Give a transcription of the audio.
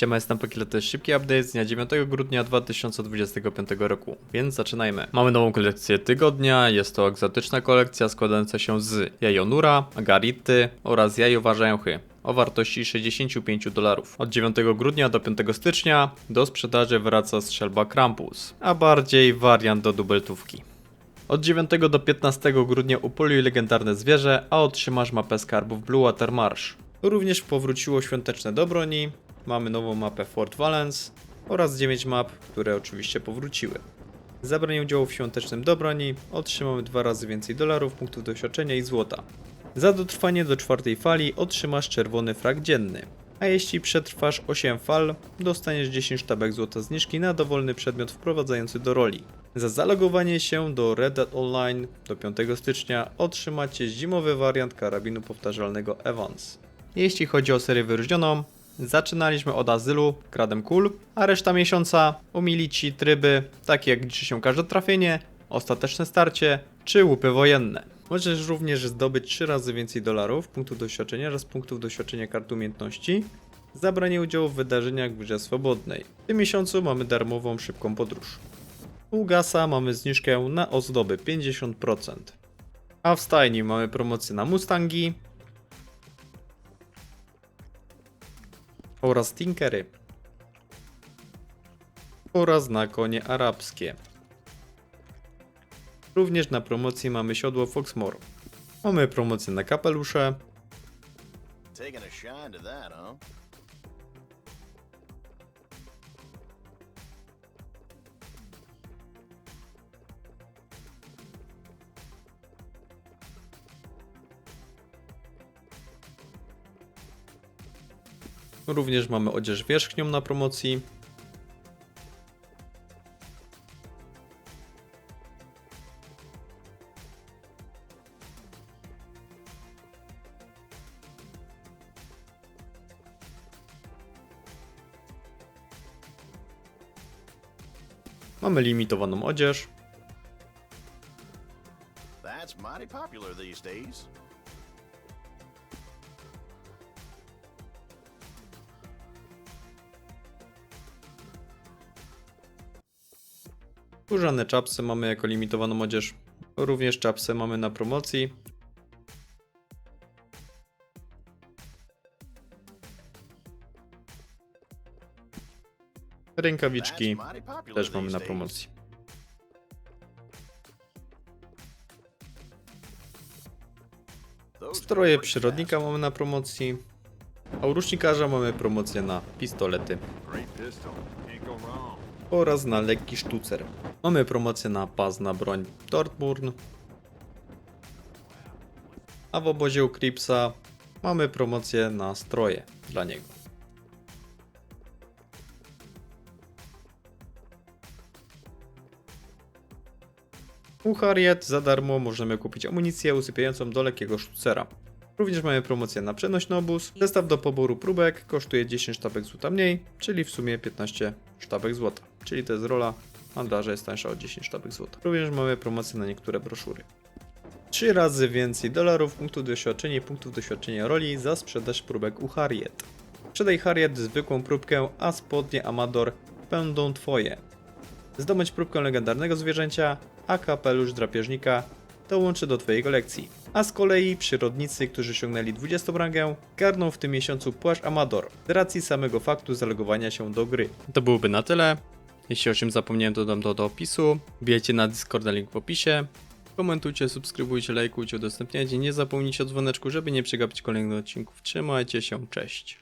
Siema, jestem Pokile, to jest szybki update z dnia 9 grudnia 2025 roku, więc zaczynajmy. Mamy nową kolekcję tygodnia, jest to egzotyczna kolekcja składająca się z jajonura, agarity oraz jajowarzęchy o wartości 65 dolarów. Od 9 grudnia do 5 stycznia do sprzedaży wraca strzelba Krampus, a bardziej wariant do dubeltówki. Od 9 do 15 grudnia upoluj legendarne zwierzę, a otrzymasz mapę skarbów Blue Water Marsh. Również powróciło świąteczne do broni, mamy nową mapę Fort Valence oraz 9 map, które oczywiście powróciły. Za branie udziału w świątecznym do broni otrzymamy dwa razy więcej dolarów, punktów doświadczenia i złota. Za dotrwanie do czwartej fali otrzymasz czerwony frag dzienny. A jeśli przetrwasz 8 fal, dostaniesz 10 sztabek złota zniżki na dowolny przedmiot wprowadzający do roli. Za zalogowanie się do Red Dead Online do 5 stycznia otrzymacie zimowy wariant karabinu powtarzalnego Evans. Jeśli chodzi o serię wyróżnioną, zaczynaliśmy od azylu, kradem kul, a reszta miesiąca umili ci tryby, takie jak liczy się każde trafienie, ostateczne starcie czy łupy wojenne. Możesz również zdobyć 3 razy więcej dolarów, punktów doświadczenia oraz punktów doświadczenia kart umiejętności za branie udziału w wydarzeniach w grze swobodnej. W tym miesiącu mamy darmową szybką podróż. U Gasa mamy zniżkę na ozdoby 50%. A w stajni mamy promocję na Mustangi oraz Tinkery oraz na konie arabskie. Również na promocji mamy siodło Foxmore. Mamy promocję na kapelusze Również mamy odzież wierzchnią na promocji. Mamy limitowaną odzież. That's mighty popular these days. Skórzane czapsy mamy jako limitowaną odzież. Również czapsy mamy na promocji. Rękawiczki też mamy na promocji. Stroje przyrodnika mamy na promocji. A u mamy promocję na pistolety Oraz na lekki sztucer. Mamy promocję na pas na broń Dortmund. A w obozie u Kripsa mamy promocję na stroje dla niego. U Harriet za darmo możemy kupić amunicję usypiającą do lekkiego sztucera. Również mamy promocję na przenośny obóz. Zestaw do poboru próbek kosztuje 10 sztabek złota mniej, czyli w sumie 15 sztabek złota. Czyli to jest rola, bandaża jest tańsza o 10 sztabek złota. Również mamy promocję na niektóre broszury. 3 razy więcej dolarów, punktów doświadczenia i punktów doświadczenia roli za sprzedaż próbek u Harriet. Sprzedaj Harriet zwykłą próbkę, a spodnie Amador będą twoje. Zdobądź próbkę legendarnego zwierzęcia, a kapelusz drapieżnika dołączy do Twojej kolekcji. A z kolei przyrodnicy, którzy osiągnęli 20 rangę, garną w tym miesiącu płaszcz Amador, z racji samego faktu zalogowania się do gry. To byłoby na tyle. Jeśli o czymś zapomniałem, dodam to do opisu. Bijecie na Discorda link w opisie. Komentujcie, subskrybujcie, lajkujcie, udostępniajcie. Nie zapomnijcie o dzwoneczku, żeby nie przegapić kolejnych odcinków. Trzymajcie się, cześć.